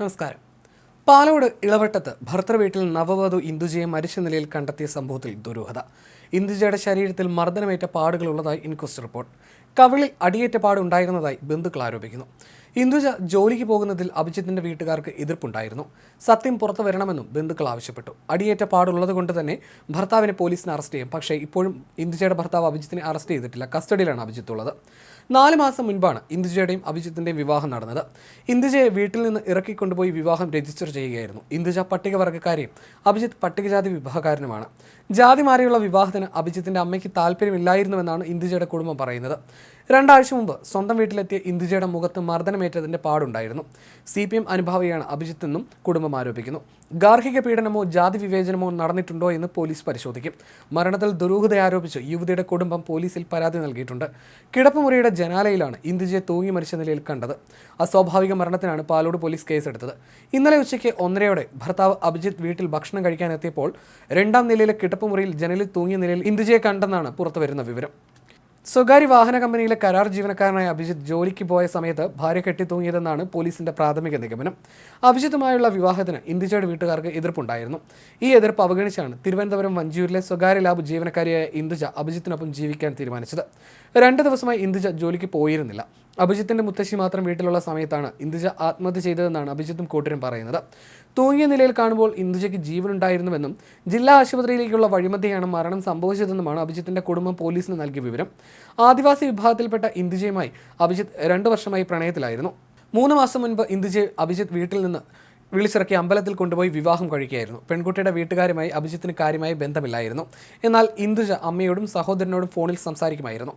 നമസ്കാരം. പാലോട് ഇളവട്ടത്ത് ഭർത്തൃ വീട്ടിൽ നവവധു ഇന്ദുജയെ മരിച്ച നിലയിൽ കണ്ടെത്തിയ സംഭവത്തിൽ ദുരൂഹത. ഇന്ദുജയുടെ ശരീരത്തിൽ മർദ്ദനമേറ്റ പാടുകളുള്ളതായി ഇൻക്വസ്റ്റ് റിപ്പോർട്ട്. കവിളിൽ അടിയേറ്റ പാടുണ്ടായിരുന്നതായി ബന്ധുക്കൾ ആരോപിക്കുന്നു. ഇന്ദുജ ജോലിക്ക് പോകുന്നതിൽ അഭിജിത്തിന്റെ വീട്ടുകാർക്ക് എതിർപ്പുണ്ടായിരുന്നു. സത്യം പുറത്തു വരണമെന്നും ബന്ധുക്കൾ ആവശ്യപ്പെട്ടു. അടിയേറ്റ പാടുള്ളത് കൊണ്ട് തന്നെ ഭർത്താവിനെ പോലീസിന് അറസ്റ്റ് ചെയ്യും. പക്ഷേ ഇപ്പോഴും ഇന്ദുജയുടെ ഭർത്താവ് അഭിജിത്തിനെ അറസ്റ്റ് ചെയ്തിട്ടില്ല. കസ്റ്റഡിയിലാണ് അഭിജിത്ത് ഉള്ളത്. നാല് മാസം മുൻപാണ് ഇന്ദുജയുടെയും അഭിജിത്തിന്റെയും വിവാഹം നടന്നത്. ഇന്ദുജയെ വീട്ടിൽ നിന്ന് ഇറക്കിക്കൊണ്ടുപോയി വിവാഹം രജിസ്റ്റർ ചെയ്യുകയായിരുന്നു. ഇന്ദുജ പട്ടികവർഗക്കാരെയും അഭിജിത്ത് പട്ടികജാതി വിഭാഗക്കാരനുമാണ്. ജാതി മാറിയുള്ള വിവാഹത്തിന് അഭിജിത്തിന്റെ അമ്മയ്ക്ക് താല്പര്യമില്ലായിരുന്നുവെന്നാണ് ഇന്ദുജയുടെ കുടുംബം പറയുന്നത്. രണ്ടാഴ്ച മുമ്പ് സ്വന്തം വീട്ടിലെത്തിയ ഇന്ദുജയുടെ മുഖത്ത് മർദ്ദനമേറ്റതിന്റെ പാടുണ്ടായിരുന്നു. സി പി എം അനുഭാവിയാണ് അഭിജിത്ത് എന്നും കുടുംബം ആരോപിക്കുന്നു. ഗാർഹിക പീഡനമോ ജാതി വിവേചനമോ നടന്നിട്ടുണ്ടോ എന്ന് പോലീസ് പരിശോധിക്കും. മരണത്തിൽ ദുരൂഹത ആരോപിച്ച് യുവതിയുടെ കുടുംബം പോലീസിൽ പരാതി നൽകിയിട്ടുണ്ട്. കിടപ്പുമുറിയുടെ ജനാലയിലാണ് ഇന്ദുജയെ തൂങ്ങി മരിച്ച നിലയിൽ കണ്ടത്. അസ്വാഭാവിക മരണത്തിനാണ് പാലോട് പോലീസ് കേസെടുത്തത്. ഇന്നലെ ഉച്ചയ്ക്ക് ഒന്നരയോടെ ഭർത്താവ് അഭിജിത്ത് വീട്ടിൽ ഭക്ഷണം കഴിക്കാനെത്തിയപ്പോൾ രണ്ടാം നിലയിലെ കിടപ്പുമുറിയിൽ ജനലിൽ തൂങ്ങിയ നിലയിൽ ഇന്ദുജയെ കണ്ടെന്നാണ് പുറത്തുവരുന്ന വിവരം. സ്വകാര്യ വാഹന കമ്പനിയിലെ കരാർ ജീവനക്കാരനായ അഭിജിത്ത് ജോലിക്ക് പോയ സമയത്ത് ഭാര്യ കെട്ടിത്തൂങ്ങിയതെന്നാണ് പോലീസിന്റെ പ്രാഥമിക നിഗമനം. അഭിജിത്തുമായുള്ള വിവാഹത്തിന് ഇന്ദിജയുടെ വീട്ടുകാർക്ക് എതിർപ്പുണ്ടായിരുന്നു. ഈ എതിർപ്പ് അവഗണിച്ചാണ് തിരുവനന്തപുരം വഞ്ചിയൂരിലെ സ്വകാര്യ ലാബ് ജീവനക്കാരിയായ ഇന്ദുജ അഭിജിത്തിനൊപ്പം ജീവിക്കാൻ തീരുമാനിച്ചത്. രണ്ട് ദിവസമായി ഇന്ദുജ ജോലിക്ക് പോയിരുന്നില്ല. അഭിജിത്തിന്റെ മുത്തശ്ശി മാത്രം വീട്ടിലുള്ള സമയത്താണ് ഇന്ദുജ ആത്മഹത്യ ചെയ്തതെന്നാണ് അഭിജിത്തും കൂട്ടരും പറയുന്നത്. തൂങ്ങിയ നിലയിൽ കാണുമ്പോൾ ഇന്ദുജയ്ക്ക് ജീവനുണ്ടായിരുന്നുവെന്നും ജില്ലാ ആശുപത്രിയിലേക്കുള്ള വഴിമധ്യയാണ് മരണം സംഭവിച്ചതെന്നുമാണ് അഭിജിത്തിന്റെ കുടുംബം പോലീസിന് നൽകിയ വിവരം. ആദിവാസി വിഭാഗത്തിൽപ്പെട്ട ഇന്ദുജയുമായി അഭിജിത്ത് രണ്ടു വർഷമായി പ്രണയത്തിലായിരുന്നു. മൂന്ന് മാസം മുൻപ് ഇന്ദുജയെ അഭിജിത്ത് വീട്ടിൽ നിന്ന് വിളിച്ചിറക്കി അമ്പലത്തിൽ കൊണ്ടുപോയി വിവാഹം കഴിക്കുകയായിരുന്നു. പെൺകുട്ടിയുടെ വീട്ടുകാരുമായി അഭിജിത്തിന് കാര്യമായി ബന്ധമില്ലായിരുന്നു. എന്നാൽ ഇന്ദുജ അമ്മയോടും സഹോദരനോടും ഫോണിൽ സംസാരിക്കുമായിരുന്നു.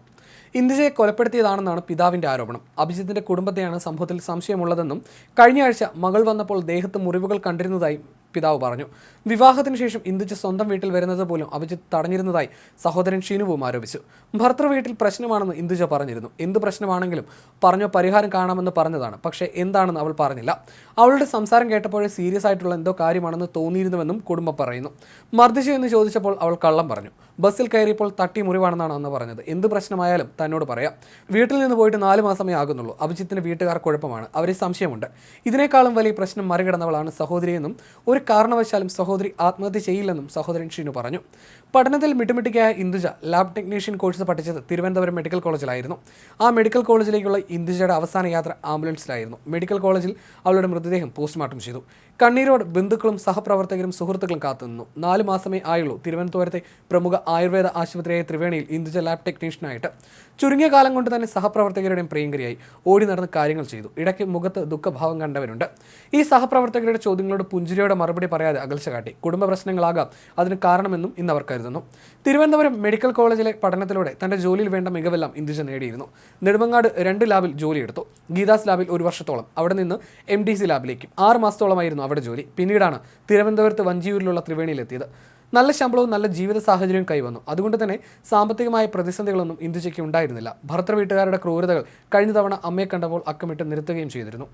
ഇന്ദുജയെ കൊലപ്പെടുത്തിയതാണെന്നാണ് പിതാവിന്റെ ആരോപണം. അഭിജിത്തിന്റെ കുടുംബത്തെയാണ് സംഭവത്തിൽ സംശയമുള്ളതെന്നും കഴിഞ്ഞയാഴ്ച മകൾ വന്നപ്പോൾ ദേഹത്ത് മുറിവുകൾ കണ്ടിരുന്നതായി പിതാവ് പറഞ്ഞു. വിവാഹത്തിന് ശേഷം ഇന്ദുജ സ്വന്തം വീട്ടിൽ വരുന്നത് പോലും അഭിജിത്ത് തടഞ്ഞിരുന്നതായി സഹോദരൻ ഷീനുവും ആരോപിച്ചു. ഭർത്തൃ വീട്ടിൽ പ്രശ്നമാണെന്ന് ഇന്ദുജ പറഞ്ഞിരുന്നു. എന്ത് പ്രശ്നമാണെങ്കിലും പറഞ്ഞോ പരിഹാരം കാണാമെന്ന് പറഞ്ഞതാണ്. പക്ഷേ എന്താണെന്ന് അവൾ പറഞ്ഞില്ല. അവളുടെ സംസാരം കേട്ടപ്പോഴേ സീരിയസ് ആയിട്ടുള്ള എന്തോ കാര്യമാണെന്ന് തോന്നിയിരുന്നുവെന്നും കുടുംബം പറയുന്നു. മർദ്ദിച്ചു എന്ന് ചോദിച്ചപ്പോൾ അവൾ കള്ളം പറഞ്ഞു. ബസ്സിൽ കയറിയപ്പോൾ തട്ടി മുറിവാണെന്നാണ് അന്ന് പറഞ്ഞത്. എന്ത് പ്രശ്നമായാലും തന്നോട് പറയാം. വീട്ടിൽ നിന്ന് പോയിട്ട് നാല് മാസമേ ആകുന്നുള്ളൂ. അഭിജിത്തിന് വീട്ടുകാർ കുഴപ്പമാണ്. അവരെ സംശയമുണ്ട്. ഇതിനേക്കാളും വലിയ പ്രശ്നം മറികടന്നവളാണ് സഹോദരിയെന്നും ഒരു കാരണവശാലും സഹോദരി ആത്മഹത്യ ചെയ്യില്ലെന്നും സഹോദരൻ ഷീനു പറഞ്ഞു. പഠനത്തിൽ മിട്ടുമിട്ടിക്കായ ഇന്ദുജ ലാബ് ടെക്നീഷ്യൻ കോഴ്സ് പഠിച്ചത് തിരുവനന്തപുരം മെഡിക്കൽ കോളേജിലായിരുന്നു. ആ മെഡിക്കൽ കോളേജിലേക്കുള്ള ഇന്ദുജയുടെ അവസാന യാത്ര ആംബുലൻസിലായിരുന്നു. മെഡിക്കൽ കോളേജിൽ അവളുടെ മൃതദേഹം പോസ്റ്റ്മോർട്ടം ചെയ്തു. കണ്ണീരോട് ബന്ധുക്കളും സഹപ്രവർത്തകരും സുഹൃത്തുക്കളും കാത്തുനിന്നു. നാല് മാസമേ ആയുള്ളൂ. തിരുവനന്തപുരത്തെ പ്രമുഖ ആയുർവേദ ആശുപത്രിയായ ത്രിവേണിയിൽ ഇന്ദുജ ലാബ് ടെക്നീഷ്യനായിട്ട് ചുരുങ്ങിയ കാലം കൊണ്ട് തന്നെ സഹപ്രവർത്തകരുടെയും പ്രിയങ്കരിയായി ഓടി നടന്ന് കാര്യങ്ങൾ ചെയ്തു. ഇടയ്ക്ക് മുഖത്ത് ദുഃഖഭാവം കണ്ടവരുണ്ട്. ഈ സഹപ്രവർത്തകരുടെ ചോദ്യങ്ങളോട് പുഞ്ചിരിയോടെ മറുപടി പറയാതെ അകൽച്ച കാട്ടി. കുടുംബ പ്രശ്നങ്ങളാകാം. അതിന് കാരണമെന്നും ഇന്ന് അവർ കരുതുന്നു. തിരുവനന്തപുരം മെഡിക്കൽ കോളേജിലെ പഠനത്തിലൂടെ തന്റെ ജോലിയിൽ വേണ്ട മികവെല്ലാം ഇന്ദുജ നേടിയിരുന്നു. നെടുമങ്ങാട് രണ്ട് ലാബിൽ ജോലിയെടുത്തു. ഗീതാസ് ലാബിൽ ഒരു വർഷത്തോളം. അവിടെ നിന്ന് എം ഡി സി ലാബിലേക്കും. ആറ് മാസത്തോളമായിരുന്നു അവിടെ ജോലി. പിന്നീടാണ് തിരുവനന്തപുരത്ത് വഞ്ചിയൂരിലുള്ള ത്രിവേണിയിലെത്തിയത്. നല്ല ശമ്പളവും നല്ല ജീവിത സാഹചര്യവും കൈവന്നു. അതുകൊണ്ട് തന്നെ സാമ്പത്തികമായ പ്രതിസന്ധികളൊന്നും ഇന്ദുജയ്ക്ക് ഉണ്ടായിരുന്നില്ല. ഭർത്തൃ വീട്ടുകാരുടെ ക്രൂരതകൾ കഴിഞ്ഞ തവണ അമ്മയെ കണ്ടപ്പോൾ അക്കമിട്ട് നിർത്തുകയും ചെയ്തിരുന്നു.